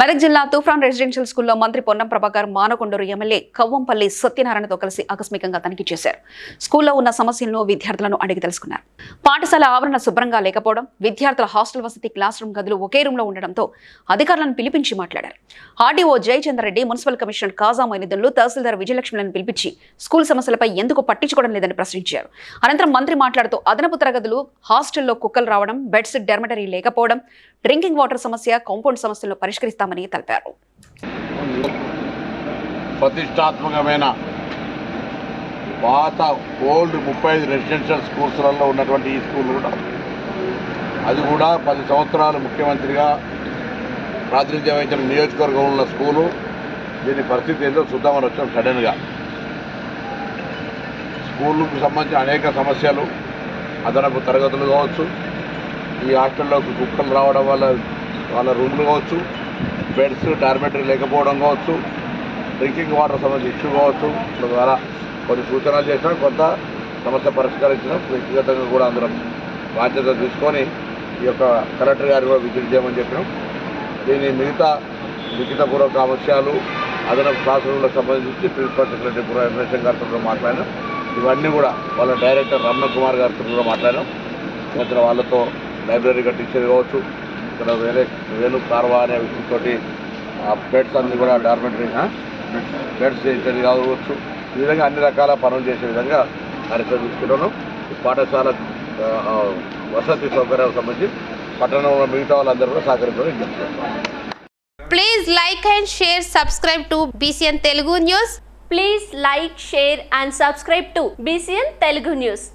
మెదక్ జిల్లా తూఫాన్ రెసిడెన్షియల్ స్కూల్లో మంత్రి పొన్నం ప్రభాకర్ మానకొండూరు ఎమ్మెల్యే కవ్వంపల్లి సత్యనారాయణతో కలిసి ఆకస్మికంగా తనిఖీ చేశారు. స్కూల్లో ఉన్న సమస్యలను విద్యార్థులను అడిగి తెలుసుకున్నారు. పాఠశాల ఆవరణ శుభ్రంగా లేకపోవడం విద్యార్థుల హాస్టల్ వసతి క్లాస్ రూమ్ గదులు ఒకే రూమ్లో ఉండడంతో అధికారులను పిలిపించి మాట్లాడారు. RDO Jayachandra Reddy municipal commissioner Khaja మైనుద్దన్లు తహసీల్దార్ విజయలక్ష్మిలను పిలిపించి స్కూల్ సమస్యలపై ఎందుకు పట్టించుకోవడం లేదని ప్రశ్నించారు. అనంతరం మంత్రి మాట్లాడుతూ అదనపు తరగతులు హాస్టల్లో కుక్కలు రావడం బెడ్స్ డెర్మటరీ లేకపోవడం డ్రింకింగ్ వాటర్ సమస్య కాంపౌండ్ సమస్యలను చేస్తామని తెలిపారు. ప్రతిష్టాత్మకమైన పాత ఓల్డ్ ముప్పై ఐదు రెసిడెన్షియల్ స్కూల్స్లలో ఉన్నటువంటి ఈ స్కూల్ కూడా. అది కూడా పది సంవత్సరాలు ముఖ్యమంత్రిగా ప్రాతినిధ్యం వహించిన నియోజకవర్గంలో ఉన్న స్కూలు. దీని పరిస్థితి ఏంటో చూద్దామని వచ్చాం సడన్గా. స్కూళ్ళకు సంబంధించిన అనేక సమస్యలు అదనపు తరగతులు కావచ్చు ఈ హాస్టల్లోకి కుక్కలు రావడం వల్ల వాళ్ళ రూమ్లు కావచ్చు బెడ్స్ డార్మెటరీ లేకపోవడం కావచ్చు డ్రింకింగ్ వాటర్ సంబంధించి ఇష్యూ కావచ్చు ద్వారా కొన్ని సూచనలు చేసినా కొంత సమస్య పరిష్కరించడం వ్యక్తిగతంగా కూడా అందరం బాధ్యత తీసుకొని ఈ యొక్క కలెక్టర్ గారు కూడా విజిట్ చేయమని చెప్పినాం దీని మిగతా లిఖితపూర్వక అంశాలు అదనపు క్లాస్ రూమ్లకు సంబంధించి ప్రిన్సిపల్ సెక్రటరీ పురేషన్ గారితో కూడా మాట్లాడినాం. ఇవన్నీ కూడా వాళ్ళ డైరెక్టర్ రమణ కుమార్ గారితో కూడా మాట్లాడినాం. ఇతర వాళ్ళతో లైబ్రరీ కట్టించేది కావచ్చు ఇక్కడ వేరే వేలు కార్వా అనే వ్యక్తితోటి ఆ బెడ్స్ అన్ని కూడా డార్మెంటరీ బెడ్స్ చేయించని కావచ్చు. ఈ విధంగా అన్ని రకాల పనులు చేసే విధంగా కార్యక్రమం తీసుకున్నాను పాఠశాల వసతి సౌకర్యాలకు సంబంధించి పట్టణంలో మిగతా వాళ్ళందరూ కూడా సహకరించడం please like and share subscribe to BCN Telugu news please like share and subscribe to BCN Telugu news